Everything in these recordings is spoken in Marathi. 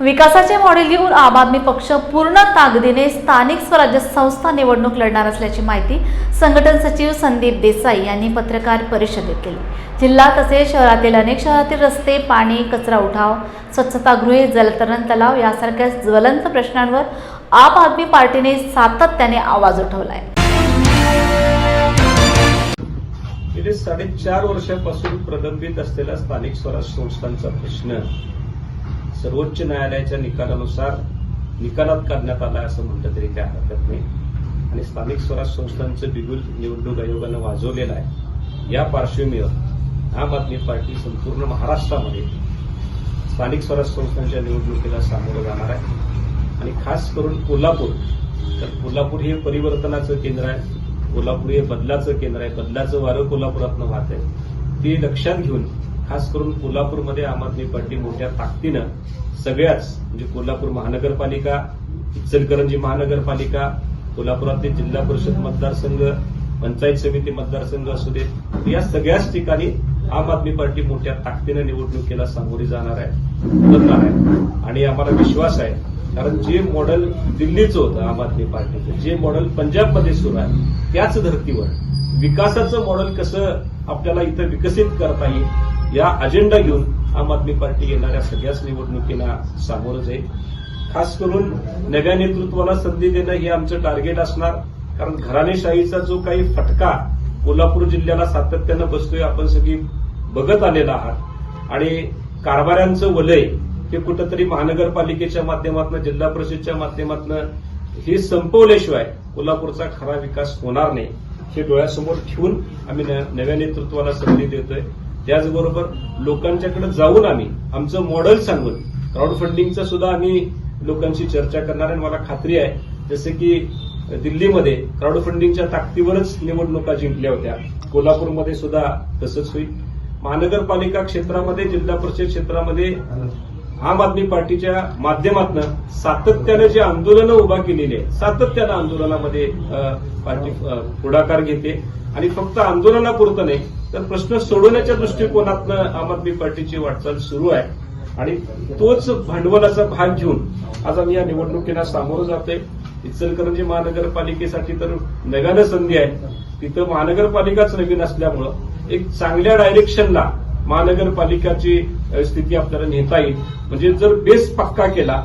विकासाचे मॉडेल घेऊन आम आदमी पक्ष पूर्ण ताकदीने स्थानिक स्वराज्य संस्था निवडणूक लढणार असल्याची माहिती संघटन सचिव संदीप देसाई यांनी पत्रकार परिषदेत केली जिल्हा तसेच शहरातील अनेक शहरातील रस्ते पाणी कचरा उठाव स्वच्छतागृहे जलतरण तलाव यासारख्या ज्वलंत प्रश्नांवर आप आदमी पार्टीने सातत्याने आवाज उठवलाय. गेले साडेचार वर्षापासून प्रलंबित असलेला स्थानिक स्वराज संस्थांचा प्रश्न सर्वोच्च न्यायालयाच्या निकालानुसार निकालात काढण्यात आला असं म्हटलं तरी काय हरकत नाही. आणि स्थानिक स्वराज संस्थांचं बिगुल निवडणूक आयोगानं वाजवलेलं आहे. या पार्श्वभूमीवर आम आदमी पार्टी संपूर्ण महाराष्ट्रामध्ये स्थानिक स्वराज संस्थांच्या निवडणुकीला सामोरं जाणार आहे. आणि खास करून कोल्हापूर तर कोल्हापूर हे परिवर्तनाचं केंद्र आहे. कोल्हापूर हे बदलाचं केंद्र आहे. बदलाचं वारं कोल्हापुरातनं वाहत आहे ते लक्षात घेऊन खास करून कोल्हापूरमध्ये आम आदमी पार्टी मोठ्या ताकदीनं सगळ्याच म्हणजे कोल्हापूर महानगरपालिका इचलकरंजी महानगरपालिका कोल्हापुरातले जिल्हा परिषद मतदारसंघ पंचायत समिती मतदारसंघ असू देत या सगळ्याच ठिकाणी आम आदमी पार्टी मोठ्या ताकदीनं निवडणुकीला सामोरी जाणार आहे उतरणार आहे. आणि आम्हाला विश्वास आहे कारण जे मॉडेल दिल्लीचं होतं आम आदमी पार्टीचं जे मॉडेल पंजाबमध्ये सुरू आहे त्याच धर्तीवर विकासाचं मॉडेल कसं आपल्याला इथं विकसित करता येईल या अजेंडा घेऊन आम आदमी पार्टी येणाऱ्या सगळ्याच निवडणुकीला सामोरं जाईल. खास करून नव्या नेतृत्वाला संधी देणं हे आमचं टार्गेट असणार. कारण घराणेशाहीचा जो काही फटका कोल्हापूर जिल्ह्याला सातत्यानं बसतोय आपण सगळी बघत आलेला आहात. आणि कारभाऱ्यांचं वलय हे कुठंतरी महानगरपालिकेच्या माध्यमातून जिल्हा परिषदच्या माध्यमातून हे संपवल्याशिवाय कोल्हापूरचा खरा विकास होणार नाही. हे डोळ्यासमोर ठेवून आम्ही न- नव्या नेतृत्वाला संधी देतोय. त्याचबरोबर लोकांच्याकडे जाऊन आम्ही आमचं मॉडेल सांगून क्राऊड फंडिंगचं सुद्धा आम्ही लोकांशी चर्चा करणार आणि मला खात्री आहे जसं की दिल्लीमध्ये क्राऊड फंडिंगच्या ताकदीवरच निवडणुका जिंकल्या होत्या. कोल्हापूरमध्ये सुद्धा तसंच होईल. महानगरपालिका क्षेत्रामध्ये जिल्हा परिषद क्षेत्रामध्ये आम आदमी पार्टीच्या माध्यमातून सातत्यानं जे आंदोलनं उभा केलेली आहे सातत्यानं आंदोलनामध्ये पार्टी पुढाकार घेते. आणि फक्त आंदोलनापुरतं नाही तर प्रश्न सोडवण्याच्या दृष्टिकोनातनं आम आदमी पार्टीची वाटचाल सुरू आहे. आणि तोच भांडवलाचा भाग घेऊन आज आम्ही या निवडणुकीला सामोरं जातोय. इचलकरंजी महानगरपालिकेसाठी तर नव्यानं संधी आहे. तिथं महानगरपालिकाच नवीन असल्यामुळं एक चांगल्या डायरेक्शनला महानगरपालिकाची स्थिती आपल्याला नेता येईल. म्हणजे जर बेस पक्का केला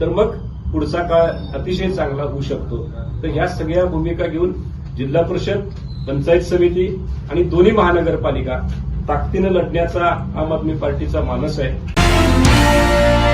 तर मग पुढचा काळ अतिशय चांगला होऊ शकतो. तर ह्या सगळ्या भूमिका घेऊन जिल्हा परिषद पंचायत समिती आणि दोन्ही महानगरपालिका ताकदीनं लढण्याचा आम आदमी पार्टीचा मानस आहे.